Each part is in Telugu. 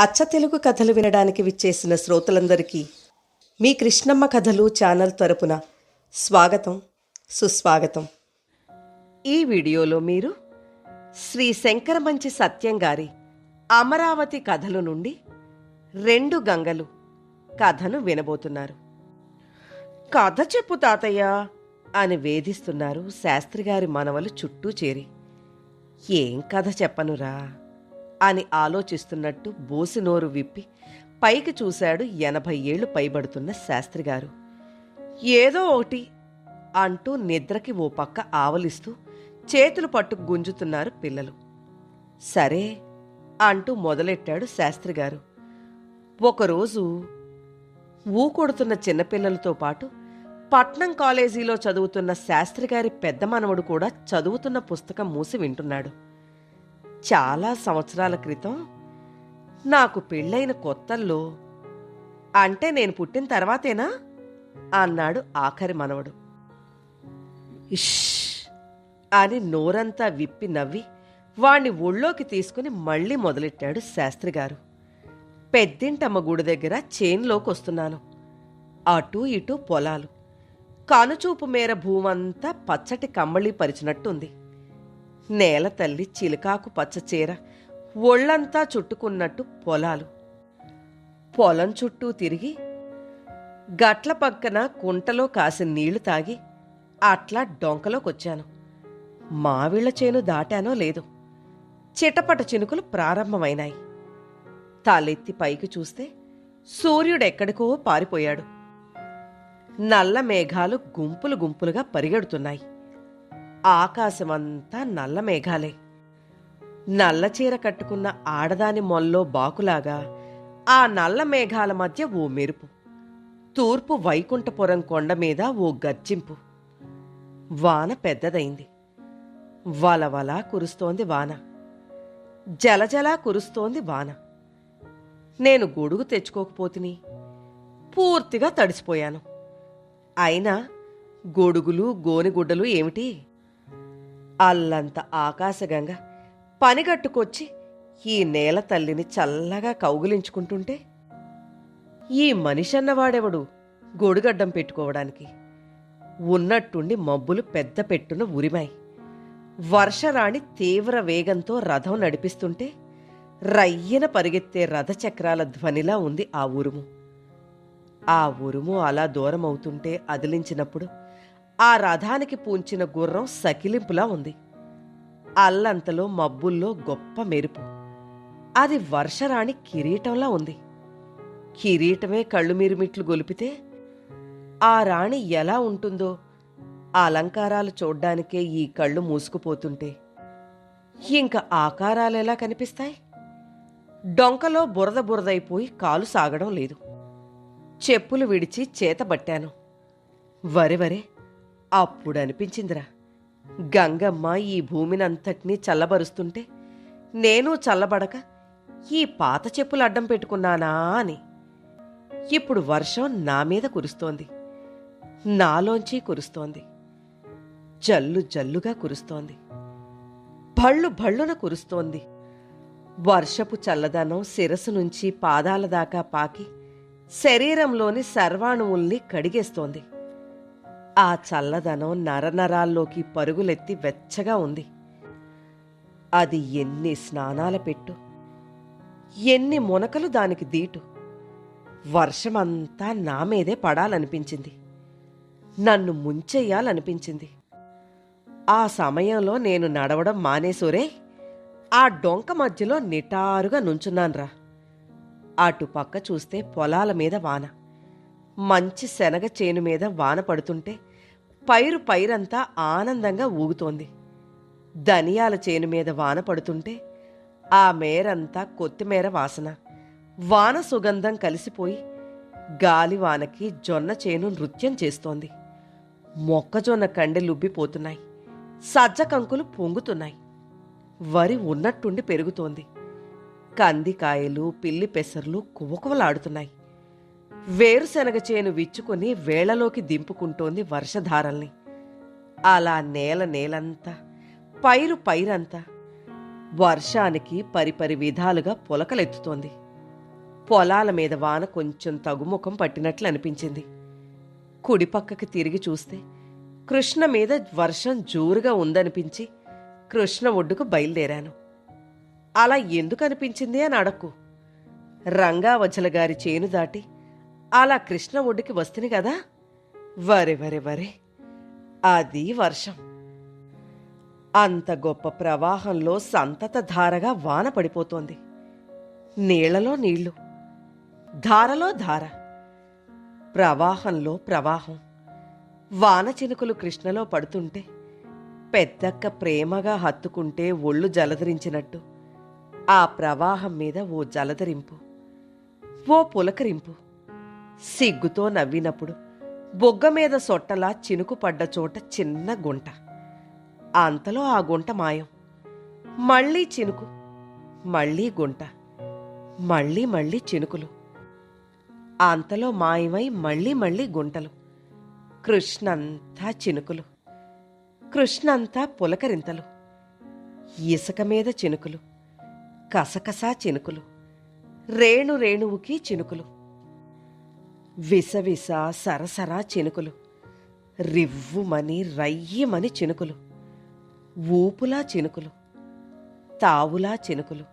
అచ్చ తెలుగు కథలు వినడానికి విచ్చేసిన శ్రోతలందరికీ మీ కృష్ణమ్మ కథలు ఛానల్ తరపున స్వాగతం సుస్వాగతం. ఈ వీడియోలో మీరు శ్రీ శంకరమంచి సత్యం గారి అమరావతి కథలు నుండి రెండు గంగలు కథను వినబోతున్నారు. కథ చెప్పు తాతయ్య అని వేధిస్తున్నారు శాస్త్రిగారి మనవలు చుట్టూ చేరి. ఏం కథ చెప్పనురా? అని ఆలోచిస్తున్నట్టు బోసి నోరు విప్పి పైకి చూశాడు ఎనభై ఏళ్ళు పైబడుతున్న శాస్త్రిగారు. ఏదో ఒకటి అంటూ నిద్రకి ఓ పక్క ఆవలిస్తూ చేతులు పట్టు గుంజుతున్నారు పిల్లలు. సరే అంటూ మొదలెట్టాడు శాస్త్రిగారు. ఒకరోజు ఊకొడుతున్న చిన్నపిల్లలతో పాటు పట్నం కాలేజీలో చదువుతున్న శాస్త్రిగారి పెద్ద మనవడు కూడా చదువుతున్న పుస్తకం మూసి వింటున్నాడు. చాలా సంవత్సరాల క్రితం నాకు పెళ్ళైన కొత్తల్లో అంటే నేను పుట్టిన తర్వాతేనా? అన్నాడు ఆఖరి మనవడు. ఇష్! అని నోరంతా విప్పి నవ్వి వాణ్ణి ఒళ్ళోకి తీసుకుని మళ్ళీ మొదలెట్టాడు శాస్త్రిగారు. పెద్దింటమ్మ గుడి దగ్గర చేన్లోకి వస్తున్నాను అటూ ఇటూ పొలాలు. కానుచూపు మేర భూమంతా పచ్చటి కమ్మళి పరిచినట్టుంది. నేల తల్లి చిలుకాకు పచ్చచీర ఒళ్ళంతా చుట్టుకున్నట్టు పొలాలు. పొలం చుట్టూ తిరిగి గట్ల పక్కన కుంటలో కాసిన నీళ్ళు తాగి అట్లా డొంకలోకొచ్చాను. మావిళ్ళ చేను దాటానో లేదు. చిటపట చినుకులు ప్రారంభమైనాయి. తలెత్తి పైకి చూస్తే సూర్యుడెక్కడికో పారిపోయాడు. నల్ల మేఘాలు గుంపులు గుంపులుగా పరిగెడుతున్నాయి. ఆకాశమంతా నల్ల మేఘాలే. నల్ల చీర కట్టుకున్న ఆడదాని మొల్లో బాకులాగా ఆ నల్ల మేఘాల మధ్య ఓ మెరుపు. తూర్పు వైకుంఠపురం కొండ మీద ఓ గర్జింపు. వాన పెద్దదైంది. వలవల కురుస్తోంది వాన. జలజలా కురుస్తోంది వాన. నేను గొడుగు తెచ్చుకోకపోతిని. పూర్తిగా తడిసిపోయాను. అయినా గొడుగులు గోనిగుడ్డలు ఏమిటి? అల్లంత ఆకాశగంగ పనిగట్టుకొచ్చి ఈ నేల తల్లిని చల్లగా కౌగులించుకుంటుంటే ఈ మనిషన్నవాడెవడు గొడుగడ్డం పెట్టుకోవడానికి? ఉన్నట్టుండి మబ్బులు పెద్ద పెట్టున ఉరిమాయి. వర్షరాణి తీవ్ర వేగంతో రథం నడిపిస్తుంటే రయ్యన పరిగెత్తే రథచక్రాల ధ్వనిలా ఉంది ఆ ఉరుము. ఆ ఉరుము అలా దూరం అవుతుంటే అదిలించినప్పుడు ఆ రథానికి పూంచిన గుర్రం సకిలింపులా ఉంది. అల్లంతలో మబ్బుల్లో గొప్ప మెరుపు. అది వర్షరాణి కిరీటంలా ఉంది. కిరీటమే కళ్ళు మిరుమిట్లు గొలిపితే ఆ రాణి ఎలా ఉంటుందో ఆ అలంకారాలు చూడ్డానికే ఈ కళ్ళు మూసుకుపోతుంటే. ఇంక ఆకారాలెలా కనిపిస్తాయి? డొంకలో బురద బురదైపోయి కాలు సాగడం లేదు. చెప్పులు విడిచి చేతబట్టాను. వరే వరే అప్పుడు అనిపించిందిరా గంగమ్మ ఈ భూమినంతటినీ చల్లబరుస్తుంటే నేను చల్లబడక ఈ పాత చెప్పులు అడ్డం పెట్టుకున్నానా అని. ఇప్పుడు వర్షం నా మీద కురుస్తోంది. నాలోంచి కురుస్తోంది. జల్లు జల్లుగా కురుస్తోంది. భళ్ళు భళ్ళున కురుస్తోంది. వర్షపు చల్లదనం శిరసు నుంచి పాదాల దాకా పాకి శరీరంలోని సర్వాణువుల్ని కడిగేస్తోంది. ఆ చల్లదనం నరనరాల్లోకి పరుగులెత్తి వెచ్చగా ఉంది. అది ఎన్ని స్నానాల పెట్టు ఎన్ని మునకలు దానికి దీటు. వర్షమంతా నా మీదే పడాలనిపించింది. నన్ను ముంచెయ్యాలనిపించింది. ఆ సమయంలో నేను నడవడం మానేసోరే ఆ డొంక మధ్యలో నిటారుగా నుంచున్నాన్రా. అటు పక్క చూస్తే పొలాల మీద వాన. మంచి శనగ చేను మీద వాన పడుతుంటే పైరు పైరంతా ఆనందంగా ఊగుతోంది. ధనియాల చేను మీద వాన పడుతుంటే ఆ మేరంతా కొత్తిమీర వాసన. వాన సుగంధం కలిసిపోయి గాలి వానకి జొన్న చేను నృత్యం చేస్తోంది. మొక్కజొన్న కండెలుబ్బిపోతున్నాయి సజ్జ కంకులు పొంగుతున్నాయి. వరి ఉన్నట్టుండి పెరుగుతోంది. కందికాయలు పిల్లి పెసర్లు కువకువలాడుతున్నాయి. వేరుశనగ చేను విచ్చుకొని వేళలోకి దింపుకుంటోంది వర్షధారల్ని. అలా నేల నేలంతా పైరు పైరంతా వర్షానికి పరిపరి విధాలుగా పులకలెత్తుతోంది. పొలాల మీద వాన కొంచెం తగుముఖం పట్టినట్లు అనిపించింది. కుడిపక్కకి తిరిగి చూస్తే కృష్ణ మీద వర్షం జోరుగా ఉందనిపించి కృష్ణ ఒడ్డుకు బయలుదేరాను. అలా ఎందుకు అనిపించింది అని అడక్కు. రంగావజల గారి చేను దాటి అలా కృష్ణ ఒడ్డుకి వస్తుంది కదా? వరే వరే వరే. అది వర్షం. అంత గొప్ప ప్రవాహంలో సంతత ధారగా వాన పడిపోతోంది. నీళ్ళలో నీళ్ళు. ధారలో ధార. ప్రవాహంలో ప్రవాహం. వాన చినుకులు కృష్ణలో పడుతుంటే పెద్దక్క ప్రేమగా హత్తుకుంటే ఒళ్ళు జలధరించినట్టు. ఆ ప్రవాహం మీద ఓ జలధరింపు. ఓ పులకరింపు. సిగ్గుతో నవ్వినప్పుడు బొగ్గ మీద సొట్టలా చినుకు పడ్డ చోట చిన్న గుంట. అంతలో ఆ గుంట మాయం. మళ్ళీ చినుకు మళ్ళీ గుంట మళ్ళీ మళ్ళీ చినుకులు. అంతలో మాయమై మళ్ళీ మళ్ళీ గుంటలు. కృష్ణంతా చినుకులు. కృష్ణంతా పులకరింతలు. ఇసుక మీద చినుకులు. కసకసా చినుకులు. రేణు రేణువుకి చినుకులు. విసవిస సరసరా చినుకులు. రివ్వుమని రయ్యమని చినుకులు. ఊపులా చినుకులు. తావులా చినుకులు.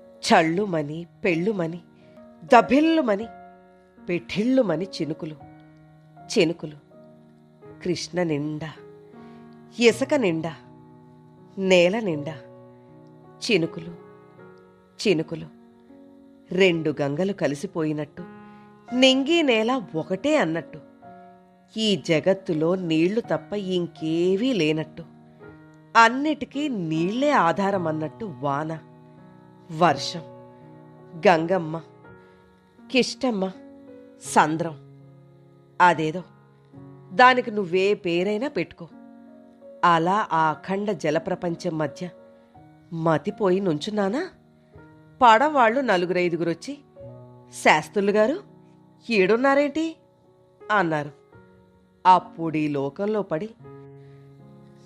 చళ్ళుమని పెళ్ళుమని దభిల్లుమని పెఠిళ్ళుమని చినుకులు. చినుకులు. కృష్ణ నిండా. ఇసుక నిండా. నేల నిండా. చినుకులు. చినుకులు. రెండు గంగలు కలిసిపోయినట్టు నింగి నేల ఒకటే అన్నట్టు. ఈ జగత్తులో నీళ్ళు తప్ప ఇంకేవీ లేనట్టు. అన్నిటికీ నీళ్ళే ఆధారం అన్నట్టు వాన వర్షం గంగమ్మ కిష్టమ్మ సంద్రం. అదేదో దానికి నువ్వే పేరైనా పెట్టుకో. అలా ఆ అఖండ జలప్రపంచం మధ్య మతిపోయి నుంచున్నానా? పడవాళ్ళు నలుగురైదుగురొచ్చి శాస్త్రులు గారు ఈడున్నారేంటి? అన్నారు. అప్పుడు ఈ లోకంలో పడి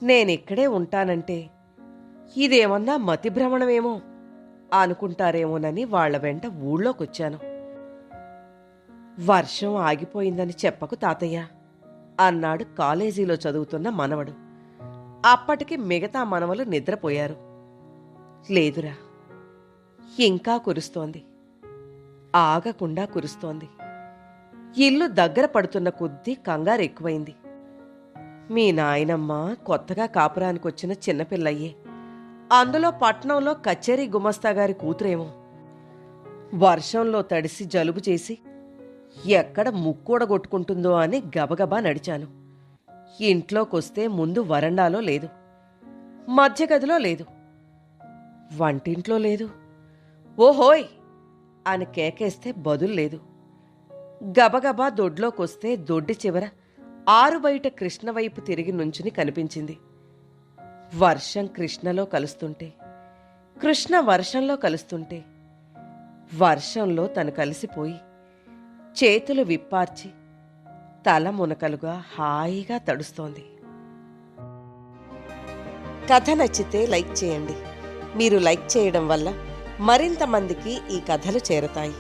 నేనిక్కడే ఉంటానంటే ఇదేమన్నా మతిభ్రమణమేమో అనుకుంటారేమోనని వాళ్ళ వెంట ఊళ్ళోకొచ్చాను. వర్షం ఆగిపోయిందని చెప్పకు తాతయ్య అన్నాడు కాలేజీలో చదువుతున్న మనవడు. అప్పటికి మిగతా మనవలు నిద్రపోయారు. లేదురా ఇంకా కురుస్తోంది. ఆగకుండా కురుస్తోంది. ఇల్లు దగ్గర పడుతున్న కొద్దీ కంగారు ఎక్కువైంది. మీ నాయనమ్మ కొత్తగా కాపురానికి వచ్చిన చిన్నపిల్లయ్యే అందులో పట్నంలో కచేరీ గుమస్తా గారి కూతురేమో. వర్షంలో తడిసి జలుబు చేసి ఎక్కడ ముక్కూడగొట్టుకుంటుందో అని గబగబా నడిచాను. ఇంట్లోకొస్తే ముందు వరండాలో లేదు. మధ్య గదిలో లేదు. వంటింట్లో లేదు. ఓహోయ్! అని కేకేస్తే బదులు లేదు. గబగబా దొడ్లోకొస్తే దొడ్డి చివర ఆరు బయట కృష్ణ వైపు తిరిగి నుంచుని కనిపించింది. వర్షం కృష్ణలో కలుస్తుంటే కృష్ణ వర్షంలో కలుస్తుంటే వర్షంలో తను కలిసిపోయి చేతులు విప్పార్చి తల మునకలుగా హాయిగా తడుస్తోంది. కథ నచ్చితే లైక్ చేయండి. మీరు లైక్ చేయడం వల్ల మరింత మందికి ఈ కథలు చేరతాయి.